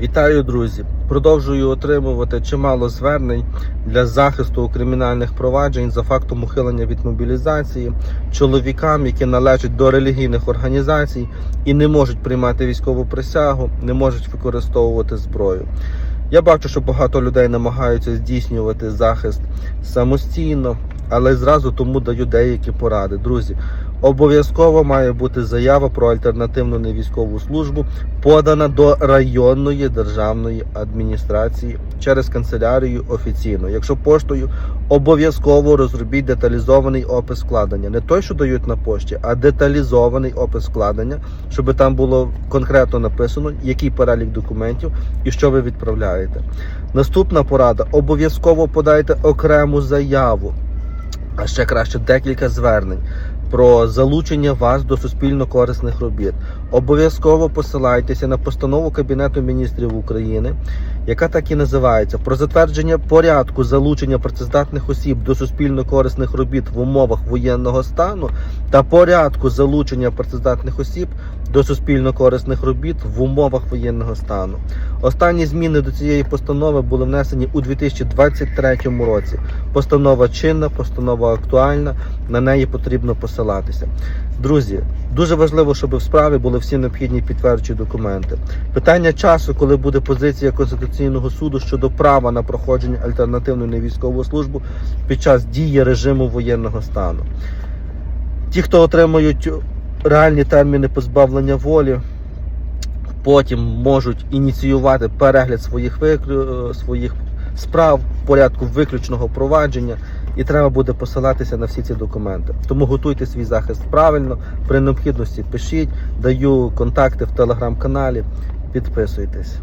Вітаю, друзі! Продовжую отримувати чимало звернень для захисту у кримінальних проваджень за фактом ухилення від мобілізації чоловікам, які належать до релігійних організацій і не можуть приймати військову присягу, не можуть використовувати зброю. Я бачу, що багато людей намагаються здійснювати захист самостійно, але зразу тому даю деякі поради. Друзі, обов'язково має бути заява про альтернативну невійськову службу, подана до районної державної адміністрації через канцелярію офіційно. Якщо поштою, обов'язково розробіть деталізований опис складення. Не той, що дають на пошті, а деталізований опис складення, щоб там було конкретно написано, який перелік документів і що ви відправляєте. Наступна порада: обов'язково подайте окрему заяву, а ще краще декілька звернень. Про залучення вас до суспільно корисних робіт обов'язково посилайтеся на постанову Кабінету міністрів України, яка так і називається про затвердження порядку залучення працездатних осіб до суспільно корисних робіт в умовах воєнного стану та порядку залучення працездатних осіб до суспільно корисних робіт в умовах воєнного стану. Останні зміни до цієї постанови були внесені у 2023 році. Постанова чинна, постанова актуальна. На неї потрібно посилатися. Друзі, дуже важливо, щоб в справі були всі необхідні підтверджуючі документи. Питання часу, коли буде позиція Конституційного суду щодо права на проходження альтернативної невійськову службу під час дії режиму воєнного стану. Ті, хто отримують реальні терміни позбавлення волі, потім можуть ініціювати перегляд своїх виклю... своїх справ в порядку виключного провадження, і треба буде посилатися на всі ці документи. Тому готуйте свій захист правильно. При необхідності пишіть, даю контакти в телеграм-каналі. Підписуйтесь.